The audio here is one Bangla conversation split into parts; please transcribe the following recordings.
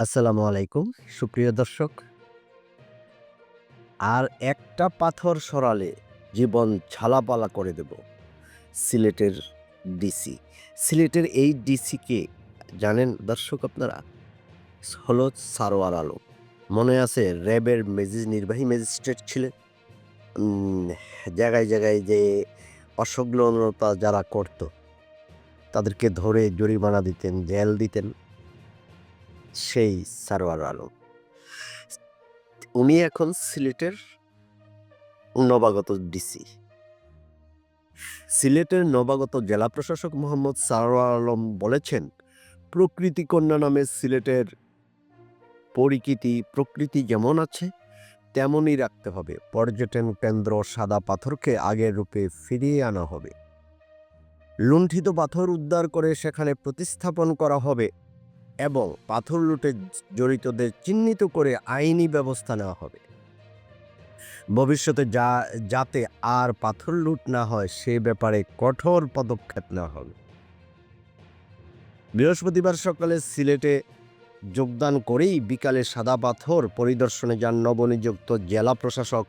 আসসালামু আলাইকুম, সুপ্রিয় দর্শক। আর একটা পাথর সরালে জীবন ঝালাপালা করে দেব, সিলেটের ডিসি সিলেটের এই ডিসিকে জানেন দর্শক আপনারা? হলো সারোয়ার আলম। মনে আছে র্যাবের মেজিজ নির্বাহী ম্যাজিস্ট্রেট ছিলেন? জায়গায় জায়গায় যে অসংলগ্নতা যারা করত, তাদেরকে ধরে জরিমানা দিতেন, জেল দিতেন। সেই সারোয়ার আলম। উনি এখন সিলেটের নবাগত ডিসি সিলেটের নবাগত জেলা প্রশাসক মোহাম্মদ সারোয়ার আলম বলেছেন, প্রকৃতি কন্যা নামে সিলেটের পরিচিতি প্রকৃতি যেমন আছে, তেমনই রাখতে হবে। পর্যটন কেন্দ্র সাদা পাথরকে আগের রূপে ফিরিয়ে আনা হবে। লুণ্ঠিত পাথর উদ্ধার করে সেখানে প্রতিস্থাপন করা হবে। এবং পাথর লুটে জড়িতদের চিহ্নিত করে আইনি ব্যবস্থা নেওয়া হবে। ভবিষ্যতে যা, যাতে আর পাথর লুট না হয়, সে ব্যাপারে কঠোর পদক্ষেপ নেওয়া হবে। বৃহস্পতিবার সকালে সিলেটে যোগদান করেই বিকালে সাদা পাথর পরিদর্শনে যান নবনিযুক্ত জেলা প্রশাসক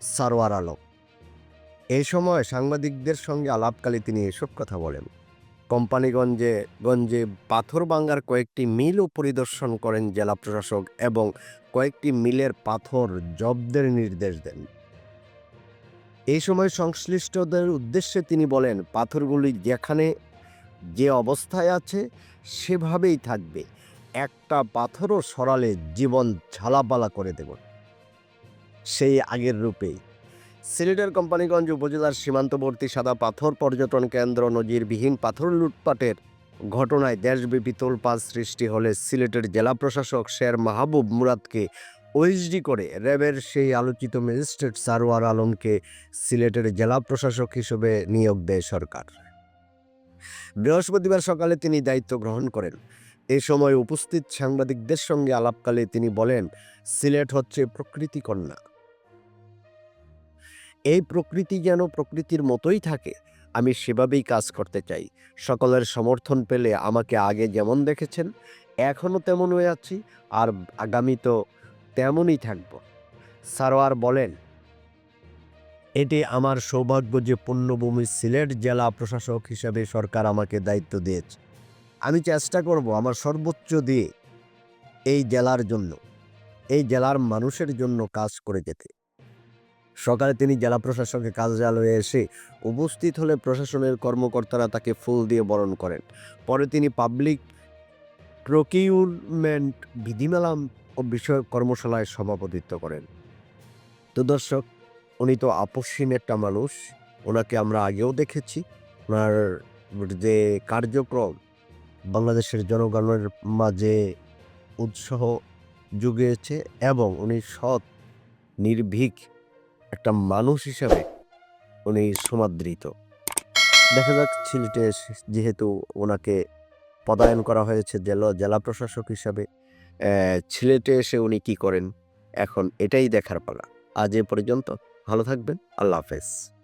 সারোয়ার আলম। এ সময় সাংবাদিকদের সঙ্গে আলাপকালে তিনি এসব কথা বলেন। কোম্পানিগঞ্জে গঞ্জে পাথর ভাঙ্গার কয়েকটি মিলও পরিদর্শন করেন জেলা প্রশাসক এবং কয়েকটি মিলের পাথর জব্দের নির্দেশ দেন। এই সময় সংশ্লিষ্টদের উদ্দেশ্যে তিনি বলেন, পাথরগুলি যেখানে যে অবস্থায় আছে, সেভাবেই থাকবে। একটা পাথরও সরালে জীবন ঝালাপালা করে দেব। সেই আগের রূপেই সিলেটের কোম্পানিগঞ্জ উপজেলার সীমান্তবর্তী সাদা পাথর পর্যটন কেন্দ্র নজিরবিহীন পাথর লুটপাটের ঘটনায় দেশব্যাপী তোলপাড় সৃষ্টি হলে সিলেটের জেলা প্রশাসক শের মাহবুব মুরাদকে ওএসডি করে র্যাবের সেই আলোচিত ম্যাজিস্ট্রেট সারোয়ার আলমকে সিলেটের জেলা প্রশাসক হিসেবে নিয়োগ দেয় সরকার। বৃহস্পতিবার সকালে তিনি দায়িত্ব গ্রহণ করেন। এ সময় উপস্থিত সাংবাদিকদের সঙ্গে আলাপকালে তিনি বলেন, সিলেট হচ্ছে প্রকৃতি কন্যা। এই প্রকৃতি যেন প্রকৃতির মতোই থাকে, আমি সেভাবেই কাজ করতে চাই। সকলের সমর্থন পেলে আমাকে আগে যেমন দেখেছেন, এখনও তেমন হয়ে আছি, আর আগামী তো তেমনই থাকব। সারোয়ার বলেন, এটি আমার সৌভাগ্য যে পুণ্যভূমি সিলেট জেলা প্রশাসক হিসেবে সরকার আমাকে দায়িত্ব দিয়েছে। আমি চেষ্টা করব আমার সর্বোচ্চ দিয়ে এই জেলার জন্য, এই জেলার মানুষের জন্য কাজ করে যেতে। সকালে তিনি জেলা প্রশাসকের কার্যালয়ে এসে উপস্থিত হলে প্রশাসনের কর্মকর্তারা তাকে ফুল দিয়ে বরণ করেন। পরে তিনি পাবলিক প্রকিউরমেন্ট বিধিমেলা ও বিষয়ক কর্মশালায় সভাপতিত্ব করেন। তো দর্শক, উনি তো আপসীন একটা মানুষ। ওনাকে আমরা আগেও দেখেছি। ওনার যে কার্যক্রম, বাংলাদেশের জনগণের মাঝে উৎসাহ জুগিয়েছে এবং উনি সৎ, নির্ভীক একটা মানুষ হিসাবে উনি সমাদৃত। দেখা যাক সিলেটে যেহেতু ওনাকে পদায়ন করা হয়েছে জেলা জেলা প্রশাসক হিসাবে সিলেটে এসে উনি কি করেন? এখন এটাই দেখার পালা। আজ এ পর্যন্ত। ভালো থাকবেন। আল্লাহ হাফেজ।